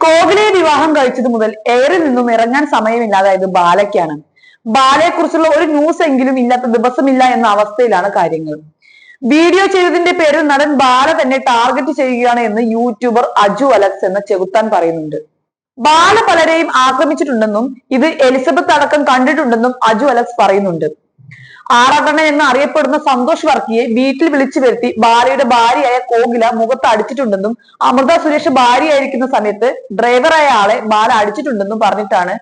കോഹ്ലിയെ വിവാഹം കഴിച്ചത് മുതൽ എയറിൽ നിന്നും ഇറങ്ങാൻ സമയമില്ലാതായത് ബാലയ്ക്കാണ്. ബാലയെ കുറിച്ചുള്ള ഒരു ന്യൂസ് എങ്കിലും ഇല്ലാത്ത ദിവസമില്ല എന്ന അവസ്ഥയിലാണ് കാര്യങ്ങൾ. വീഡിയോ ചെയ്തതിന്റെ പേരിൽ നടൻ ബാല തന്നെ ടാർഗറ്റ് ചെയ്യുകയാണ് എന്ന് യൂട്യൂബർ അജു അലക്സ് എന്ന ചെകുത്താൻ പറയുന്നുണ്ട്. ബാല പലരെയും ആക്രമിച്ചിട്ടുണ്ടെന്നും ഇത് എലിസബത്ത് അടക്കം കണ്ടിട്ടുണ്ടെന്നും അജു അലക്സ് പറയുന്നുണ്ട്. ആറാട്ടണ്ണൻ എന്ന് അറിയപ്പെടുന്ന സന്തോഷ് വർക്കിയെ വീട്ടിൽ വിളിച്ചു വരുത്തി ബാലയുടെ ഭാര്യയായ കോകില മുഖത്ത് അടിച്ചിട്ടുണ്ടെന്നും അമൃത സുരേഷ് ഭാര്യയായിരിക്കുന്ന സമയത്ത് ഡ്രൈവറായ ആളെ ബാല അടിച്ചിട്ടുണ്ടെന്നും പറഞ്ഞിട്ടാണ്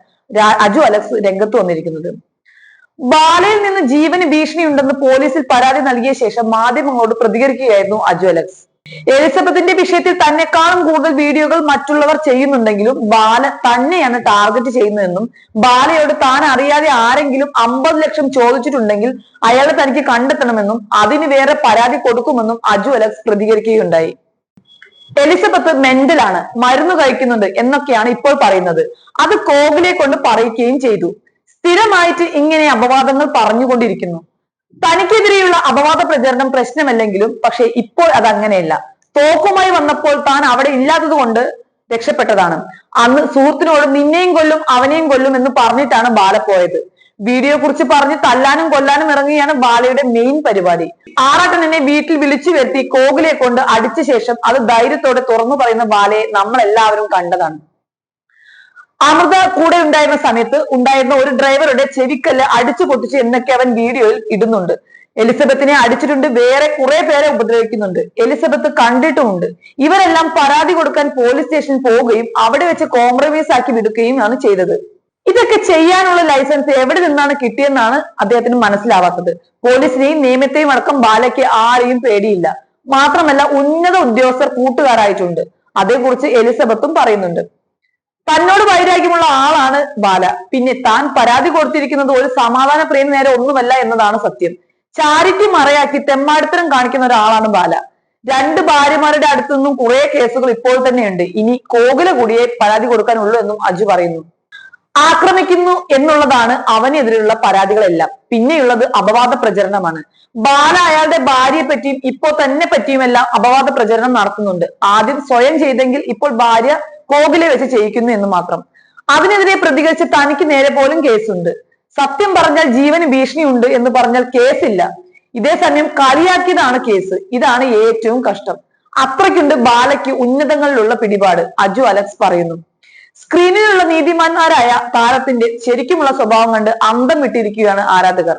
അജു അലക്സ് രംഗത്ത് വന്നിരിക്കുന്നത്. ബാലയിൽ നിന്ന് ജീവന് ഭീഷണിയുണ്ടെന്ന് പോലീസിൽ പരാതി നൽകിയ ശേഷം മാധ്യമങ്ങളോട് പ്രതികരിക്കുകയായിരുന്നു അജു അലക്സ്. എലിസബത്തിന്റെ വിഷയത്തിൽ തന്നെക്കാളും കൂടുതൽ വീഡിയോകൾ മറ്റുള്ളവർ ചെയ്യുന്നുണ്ടെങ്കിലും ബാല തന്നെയാണ് ടാർഗറ്റ് ചെയ്യുന്നതെന്നും ബാലയോട് താൻ അറിയാതെ ആരെങ്കിലും അമ്പത് ലക്ഷം ചോദിച്ചിട്ടുണ്ടെങ്കിൽ അയാളെ തനിക്ക് കണ്ടെത്തണമെന്നും അതിന് വേറെ പരാതി കൊടുക്കുമെന്നും അജു അലക്സ് പ്രതികരിക്കുകയുണ്ടായി. എലിസബത്ത് മെന്റലാണ് മരുന്ന് കഴിക്കുന്നുണ്ട് എന്നൊക്കെയാണ് ഇപ്പോൾ പറയുന്നത്. അത് കോവിലെ കൊണ്ട് പറയിക്കുകയും ചെയ്തു. സ്ഥിരമായിട്ട് ഇങ്ങനെ അപവാദങ്ങൾ പറഞ്ഞുകൊണ്ടിരിക്കുന്നു. തനിക്കെതിരെയുള്ള അപവാദ പ്രചരണം പ്രശ്നമല്ലെങ്കിലും പക്ഷെ ഇപ്പോൾ അത് അങ്ങനെയല്ല തോക്കുമായി വന്നപ്പോൾ താൻ അവിടെ ഇല്ലാത്തത് കൊണ്ട് രക്ഷപ്പെട്ടതാണ്. അന്ന് സുഹൃത്തിനോട് നിന്നെയും കൊല്ലും അവനെയും കൊല്ലും എന്ന് പറഞ്ഞിട്ടാണ് ബാല പോയത്. വീഡിയോ കുറിച്ച് പറഞ്ഞ് തല്ലാനും കൊല്ലാനും ഇറങ്ങിയാണ് ബാലയുടെ മെയിൻ പരിപാടി. ആറാട്ടൻ എന്നെ വീട്ടിൽ വിളിച്ചു വരുത്തി കോകിലെ കൊണ്ട് അടിച്ച ശേഷം അത് ധൈര്യത്തോടെ തുറന്നു പറയുന്ന ബാലയെ നമ്മൾ എല്ലാവരും കണ്ടതാണ്. അമൃത കൂടെ ഉണ്ടായിരുന്ന സമയത്ത് ഉണ്ടായിരുന്ന ഒരു ഡ്രൈവറുടെ ചെവിക്കല്ല് അടിച്ചു പൊട്ടിച്ചു എന്നൊക്കെ അവൻ വീഡിയോയിൽ ഇടുന്നുണ്ട്. എലിസബത്തിനെ അടിച്ചിട്ടുണ്ട് വേറെ കുറെ പേരെ ഉപദ്രവിക്കുന്നുണ്ട്. എലിസബത്ത് കണ്ടിട്ടുമുണ്ട്. ഇവരെല്ലാം പരാതി കൊടുക്കാൻ പോലീസ് സ്റ്റേഷനിൽ പോവുകയും അവിടെ വെച്ച് കോംപ്രമൈസ് ആക്കി വിടുകയും ആണ് ചെയ്തത്. ഇതൊക്കെ ചെയ്യാനുള്ള ലൈസൻസ് എവിടെ നിന്നാണ് കിട്ടിയെന്നാണ് അദ്ദേഹത്തിന് മനസ്സിലാവാത്തത്. പോലീസിനെയും നിയമത്തെയും അടക്കം ബാലയ്ക്ക് ആരെയും പേടിയില്ല. മാത്രമല്ല ഉന്നത ഉദ്യോഗസ്ഥർ കൂട്ടുകാരായിട്ടുണ്ട്. അതേക്കുറിച്ച് എലിസബത്തും പറയുന്നുണ്ട്. തന്നോട് വൈരാഗ്യമുള്ള ആളാണ് ബാല. പിന്നെ താൻ പരാതി കൊടുത്തിരിക്കുന്നത് ഒരു സമാധാന പ്രേമി നേരെ ഒന്നുമല്ല എന്നതാണ് സത്യം. ചാരിറ്റി മറയാക്കി തെമ്മാടിത്തരം കാണിക്കുന്ന ഒരാളാണ് ബാല. രണ്ട് ഭാര്യമാരുടെ അടുത്തു നിന്നും കുറെ കേസുകൾ ഇപ്പോൾ തന്നെയുണ്ട്. ഇനി കോകില കൂടിയെ പരാതി കൊടുക്കാനുള്ളൂ എന്നും അജു പറയുന്നു. ആക്രമിക്കുന്നു എന്നുള്ളതാണ് അവനെതിരെയുള്ള പരാതികളെല്ലാം. പിന്നെയുള്ളത് അപവാദ പ്രചരണമാണ്. ബാല അയാളുടെ ഭാര്യയെ പറ്റിയും ഇപ്പോൾ തന്നെ പറ്റിയുമെല്ലാം അപവാദ പ്രചരണം നടത്തുന്നുണ്ട്. ആദ്യം സ്വയം ചെയ്തെങ്കിൽ ഇപ്പോൾ ഭാര്യ കോകിലെ വെച്ച് ചെയ്യിക്കുന്നു എന്ന് മാത്രം. അതിനെതിരെ പ്രതികരിച്ച് തനിക്ക് നേരെ പോലും കേസുണ്ട്. സത്യം പറഞ്ഞാൽ ജീവന് ഭീഷണിയുണ്ട് എന്ന് പറഞ്ഞാൽ കേസില്ല. ഇതേ സമയം കളിയാക്കിയതാണ് കേസ്. ഇതാണ് ഏറ്റവും കഷ്ടം. അത്രയ്ക്കുണ്ട് ബാലയ്ക്ക് ഉന്നതങ്ങളിലുള്ള പിടിപാട് അജു അലക്സ് പറയുന്നു. സ്ക്രീനിലുള്ള നീതിമാന്മാരായ താരത്തിന്റെ ശരിക്കുമുള്ള സ്വഭാവം കണ്ട് അന്തം വിട്ടിരിക്കുകയാണ് ആരാധകർ.